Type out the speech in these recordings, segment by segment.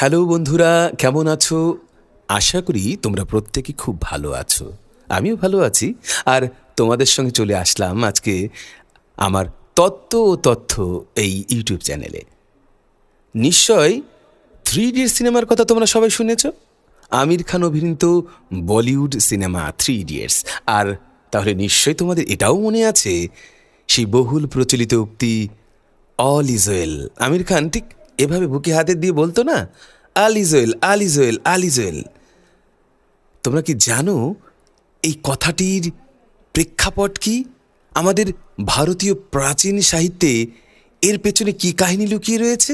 Hello বন্ধুরা, কেমন আছো? আশা করি তোমরা প্রত্যেকে খুব ভালো আছো। আমিও ভালো আছি। আর তোমাদের সঙ্গে চলে আসলাম আজকে আমার তত্ত্ব ও তথ্য এই ইউটিউব চ্যানেলে। নিশ্চয় থ্রি ইডিয়টস সিনেমার কথা তোমরা সবাই শুনেছ? আমির খান অভিনীত বলিউড সিনেমা থ্রি ইডিয়টস আর তাহলে নিশ্চয়ই তোমাদের এটাও মনে আছে সেই বহুল প্রচলিত উক্তি, অল ইজোয়েল আমির খান, ঠিক এভাবে বুকে হাতে দিয়ে বলতো না, আল ইজোয়েল আল ইজোয়েল আল ইজোয়েল তোমরা কি জানো এই কথাটির প্রেক্ষাপট কি? আমাদের ভারতীয় প্রাচীন সাহিত্যে এর পেছনে কি কাহিনী লুকিয়ে রয়েছে?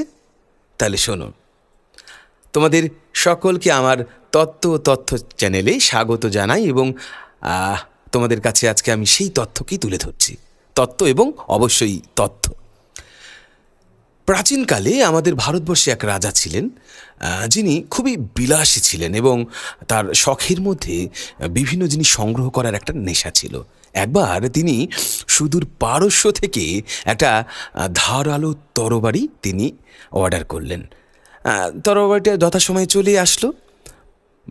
তাহলে শোনো, তোমাদের সকলকে আমার তত্ত্ব তথ্য চ্যানেলে স্বাগত জানাই এবং তোমাদের কাছে আজকে আমি সেই তথ্যকেই তুলে ধরছি। তত্ত্ব এবং অবশ্যই তথ্য। প্রাচীনকালে আমাদের ভারতবর্ষে এক রাজা ছিলেন যিনি খুবই বিলাসী ছিলেন এবং তার শখের মধ্যে বিভিন্ন জিনিস সংগ্রহ করার একটা নেশা ছিল। একবার তিনি সুদূর পারস্য থেকে একটা ধারালো তরবারি তিনি অর্ডার করলেন। তরবারিটা যথাসময়ে চলে আসলো।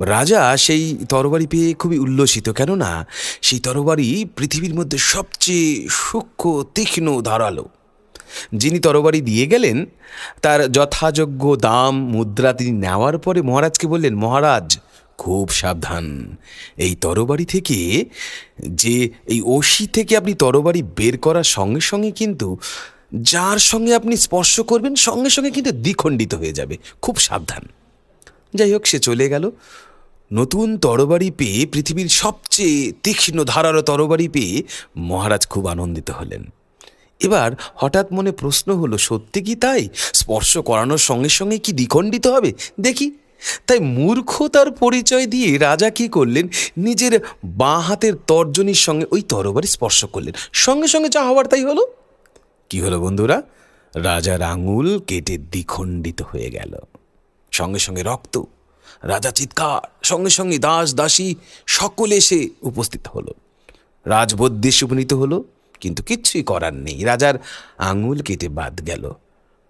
রাজা সেই তরবারি পেয়ে খুবই উল্লসিত, কেননা সেই তরবারি পৃথিবীর মধ্যে সবচেয়ে সূক্ষ্ম, তীক্ষ্ণ, ধারালো। যিনি তরবারি দিয়ে গেলেন, তার যথাযোগ্য দাম, মুদ্রা তিনি নেওয়ার পরে মহারাজকে বললেন, মহারাজ, খুব সাবধান। এই তরবারি থেকে যে, এই অসি থেকে আপনি তরবারি বের করার সঙ্গে সঙ্গে কিন্তু, যার সঙ্গে আপনি স্পর্শ করবেন, সঙ্গে সঙ্গে কিন্তু দ্বিখণ্ডিত হয়ে যাবে। খুব সাবধান। যাই হোক, সে চলে গেল। নতুন তরবারি পেয়ে, পৃথিবীর সবচেয়ে তীক্ষ্ণ ধারালো তরবারি পেয়ে মহারাজ খুব আনন্দিত হলেন। এবার হঠাৎ মনে প্রশ্ন হলো, সত্যি কি তাই? স্পর্শ করানোর সঙ্গে সঙ্গে কি দ্বিখণ্ডিত হবে? দেখি। তাই মূর্খতার পরিচয় দিয়ে রাজা কি করলেন? নিজের বাঁ হাতের তর্জনীর সঙ্গে ওই তরবারি স্পর্শ করলেন। সঙ্গে সঙ্গে যা হওয়ার তাই হলো। কি হলো বন্ধুরা? রাজার আঙুল কেটে দ্বিখণ্ডিত হয়ে গেল। সঙ্গে সঙ্গে রক্ত, রাজা চিৎকার, সঙ্গে সঙ্গে দাস দাসী সকলে এসে উপস্থিত হলো। রাজবদ্দেশে উপনীত হলো। কিন্তু কিচ্ছুই করার নেই। রাজার আঙুল কেটে বাদ গেল।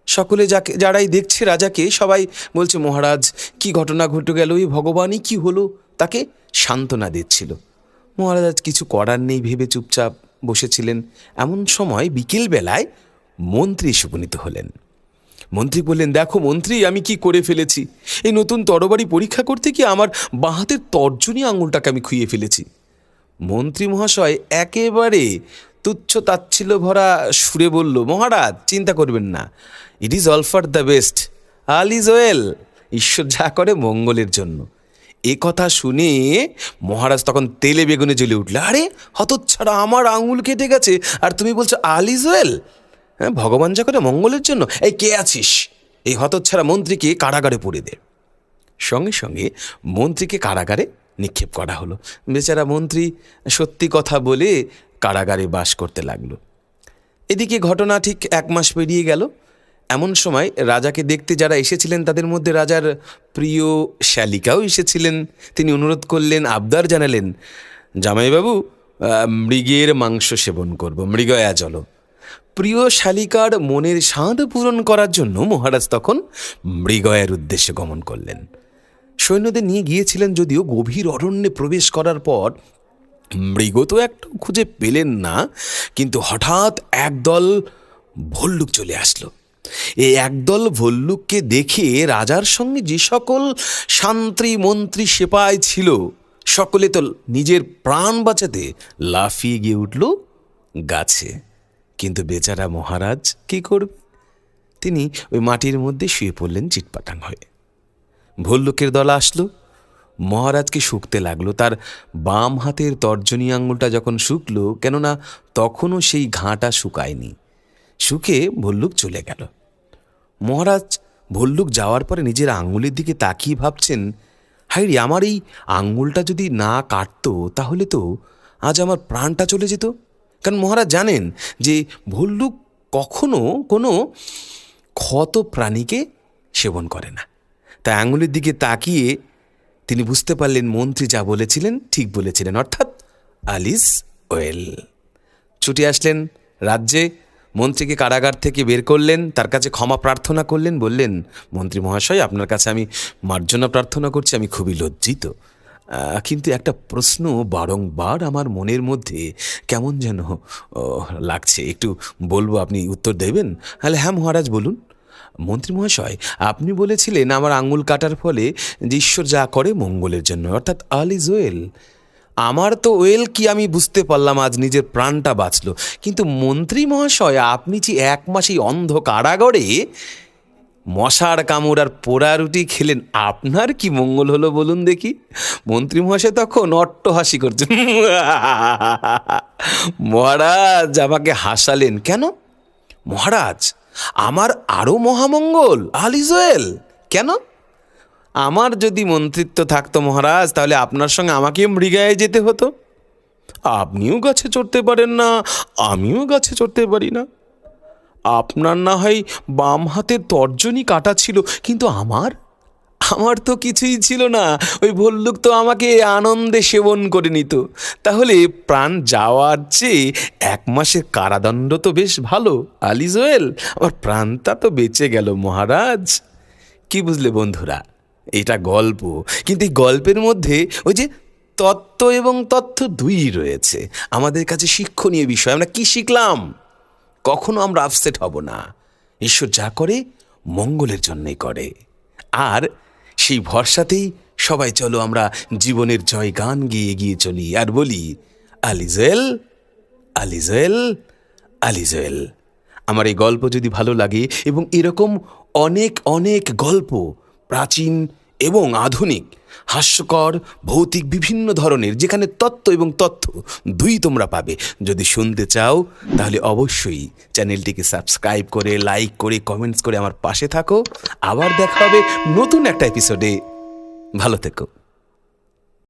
সকলে যাকে, যারাই দেখছে রাজাকে, সবাই বলছে, মহারাজ, কি ঘটনা ঘটে গেল? এই ভগবানই কি হলো? তাকে সান্ত্বনা দিচ্ছিল। মহারাজ আজ কিছু করার নেই, ভেবে চুপচাপ বসেছিলেন। এমন সময় বিকেল বেলায় মন্ত্রী এসে উপনীত হলেন। মন্ত্রী বললেন, দেখো মন্ত্রী, আমি কি করে ফেলেছি? এই নতুন তরবারি পরীক্ষা করতে গিয়ে আমার বাঁহাতের তর্জনী আঙুলটাকে আমি খুইয়ে ফেলেছি। মন্ত্রী মহাশয় একেবারে তুচ্ছ তাচ্ছিল ভরা সুরে বলল, মহারাজ, চিন্তা করবেন না। It is all for the best all is well ঈশ্বর যা করে মঙ্গলের জন্য। এ কথা শুনে মহারাজ তখন তেলে বেগুনে জ্বলে উঠল, আরে, হতচ্ছাড়া, আমার আঙুল কেটে গেছে। আর তুমি বলছো আল ইজ ওয়েল হ্যাঁ ভগবান যা করে মঙ্গলের জন্য। এই, কে আছিস? এই হতচ্ছাড়া মন্ত্রীকে কারাগারে পড়ে দে। সঙ্গে সঙ্গে মন্ত্রীকে কারাগারে নিক্ষেপ করা হলো। বেচারা মন্ত্রী সত্যি কথা বলে কারাগারে বাস করতে লাগল। এদিকে ঘটনা ঠিক এক মাস পেরিয়ে গেল। এমন সময় রাজাকে দেখতে যারা এসেছিলেন, তাদের মধ্যে রাজার প্রিয় শ্যালিকাও এসেছিলেন। তিনি অনুরোধ করলেন, আবদার জানালেন, জামাইবাবু মৃগের মাংস সেবন করব, মৃগয়া চলো প্রিয় শালিকার মনের স্বাদ পূরণ করার জন্য মহারাজ তখন মৃগয়ের উদ্দেশ্যে গমন করলেন। সৈন্যদের নিয়ে গিয়েছিলেন যদিও গভীর অরণ্যে প্রবেশ করার পর মৃগ তো একটু খুঁজে পেলেন না, কিন্তু হঠাৎ একদল ভল্লুক চলে আসলো। এই একদল ভল্লুককে দেখে রাজার সঙ্গে যে সকল শান্ত্রী মন্ত্রী সেপাই ছিল, সকলে তো নিজের প্রাণ বাঁচাতে লাফিয়ে গিয়ে উঠল গাছে। কিন্তু বেচারা মহারাজ কি করবে? তিনি ওই মাটির মধ্যে শুয়ে পড়লেন চিটপাটাং হয়ে। ভল্লুকের দল আসলো। মহারাজকে শুকতে লাগল। তার বাম হাতের তর্জনী আঙুলটা যখন শুকলো, কেননা তখনও সেই ঘাঁটা শুকায়নি। শুকে ভল্লুক চলে গেল। মহারাজ ভল্লুক যাওয়ার পরে নিজের আঙুলের দিকে তাকিয়ে ভাবছেন হাইরি আমার এই আঙুলটা যদি না কাটতো, তাহলে তো আজ আমার প্রাণটা চলে যেত। কারণ মহারাজ জানেন যে ভল্লুক কখনো কোনো ক্ষত প্রাণীকে সেবন করে না। তাই আঙুলের দিকে তাকিয়ে তিনি বুঝতে পারলেন মন্ত্রী যা বলেছিলেন, ঠিক বলেছিলেন। অর্থাৎ আলিস ওয়েল। ছুটে আসলেন রাজ্যে, মন্ত্রীকে কারাগার থেকে বের করলেন, তার কাছে ক্ষমা প্রার্থনা করলেন, বললেন, মন্ত্রী মহাশয়, আপনার কাছে আমি মার্জনা প্রার্থনা করছি, আমি খুবই লজ্জিত। কিন্তু একটা প্রশ্ন বারংবার আমার মনের মধ্যে কেমন যেন লাগছে। একটু বলব, আপনি উত্তর দেবেন? তাহলে হ্যাঁ মহারাজ, বলুন। মন্ত্রী মহাশয় আপনি বলেছিলেন আমার আঙুল কাটার ফলে যে ঈশ্বর যা করে মঙ্গলের জন্য, অর্থাৎ আল ইজ ওয়েল। আমার তো ওয়েল কি আমি বুঝতে পারলাম আজ নিজের প্রাণটা বাঁচলো। কিন্তু মন্ত্রী মহাশয় আপনি যে এক মাস এই অন্ধ কারাগরে মশার কামড় আর পোড়া রুটি খেলেন, আপনার কি মঙ্গল হলো বলুন দেখি? মন্ত্রী মহাশয় তখন অট্টহাসি করছেন। মহারাজ আমাকে হাসালেন। কেন? মহারাজ আমার আরও মহামঙ্গল আলিজোয়েল কেন? আমার যদি মন্ত্রিত্ব থাকতো মহারাজ, তাহলে আপনার সঙ্গে আমাকেও মৃগায় যেতে হতো। আপনিও গাছে চড়তে পারেন না, আমিও গাছে চড়তে পারি না। আপনার না হয় বাম হাতের তর্জনী কাটা ছিল, কিন্তু আমার আমার তো কিছুই ছিল না। ওই ভল্লুক তো আমাকে আনন্দে সেবন করে নিত। তাহলে প্রাণ যাওয়ার চেয়ে এক মাসের কারাদণ্ড তো বেশ ভালো, আলিজোয়েল। আমার প্রাণটা তো বেঁচে গেল মহারাজ। কি বুঝলে বন্ধুরা, এটা গল্প। কিন্তু এই গল্পের মধ্যে ওই যে তত্ত্ব এবং তথ্য দুই রয়েছে। আমাদের কাছে শিক্ষণীয় বিষয়, আমরা কি শিখলাম? কখনো আমরা আপসেট হব না। ঈশ্বর যা করে, মঙ্গলের জন্যই করে। আর সেই ভরসাতেই সবাই চলো আমরা জীবনের জয় গান গিয়ে গিয়ে চলি। আর বলি, আলিজেল আলিজেল আলিজেল, আমার এই গল্প যদি ভালো লাগে এবং এরকম অনেক অনেক গল্প, প্রাচীন এবং আধুনিক, হাস্যকর, ভৌতিক বিভিন্ন ধরনের, যেখানে তত্ত্ব এবং তথ্য দুই তোমরা পাবে। যদি শুনতে চাও, তাহলে অবশ্যই চ্যানেলটিকে সাবস্ক্রাইব করে, লাইক করে, কমেন্টস করে আমার পাশে থাকো। আবার দেখা হবে নতুন একটা এপিসোডে। ভালো থেকো।